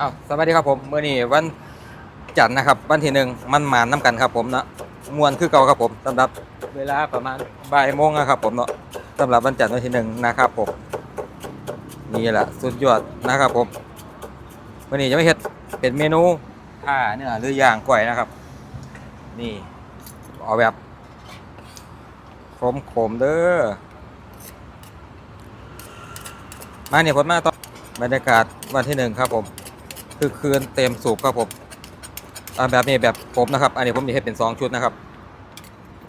อ้าวสวัสดีครับผมเมื่อนี้วันจันทร์นะครับ วันที่หนึ่งมันหมานน้ำกันครับผมเนาะมวนคือเก่าครับผมสำหรับเวลาประมาณบ่ายโมงนะครับผมเนาะสำหรับวันจันทร์วันที่หนึ่งนะครับผมนี่แหละสุดยอดนะครับผมวันนี้จะไม่เห็ดเป็นเมนูผ้าเนื้อหรือย่างก๋วยนะครับ นี่เอาแบบขมขมเด้อมาเนี่ยผลมาตอนบรรยากาศวันที่หนึ่งครับผม คือคืนเต็มสูบครับผมอ่าแบบนี้แบบผมนะครับ อันนี้ผมมีให้เป็นสองชุดนะครับ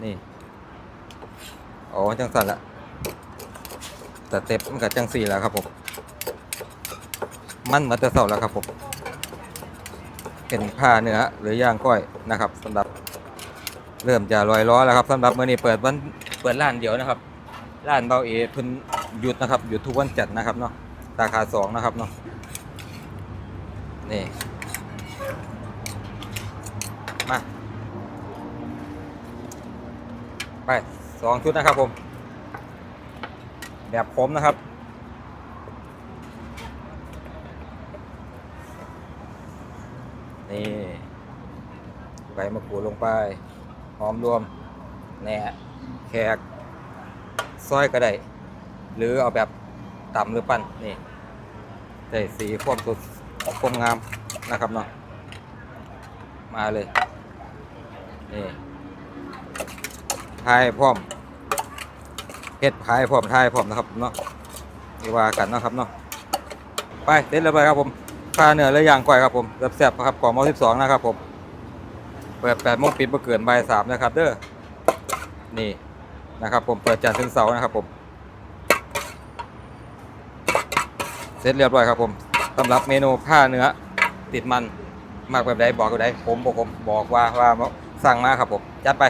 นี่โอ้จังสันละแต่เต็มมันกับจังสี่แล้วครับผมมันมาแต่เสาแล้วครับผมเป็นผ้าเนื้อหรือย่างก้อยนะครับสำหรับเริ่มจะลอยล้อแล้วครับสำหรับเมื่อนี้เปิดวันเปิดร้านเดียวนะครับร้านเบาเอเพิ่นหยุดนะครับหยุดทุกวันจันทร์นะครับเนาะสาขาสองนะครับเนาะ นี่ มา ไปสองชุดนะครับผม แบบคมนะครับ นี่ใบมะกรูดลงไป หอมรวมแหน่แขกซอยก็ได้ หรือเอาแบบต่ำหรือปั้นนี่ได้สีความสด ความงามนะครับเนาะมาเลยนี่ทายพร้อมเฮ็ดพายพร้อมทายพร้อมนะครับเนาะนี่ว่ากันเนาะครับเนาะไปเด็ดเลยไปครับผมปลาเนื้อและย่างก้อยครับผมแซ่บๆครับกล่องมอสิบสองนะครับผมเปิด8โมงปิดบ่เกินบ่ายสามนะครับเด้อนี่นะครับ ผมเปิดจันทร์ถึงเสาร์นะครับผม เสร็จเรียบร้อยครับผม สำหรับเมนูผ้าเนื้อติดมันมากแบบใดบอกแบบใดผมบอกผมบอกว่าว่าสั่งมาครับผมจัดไป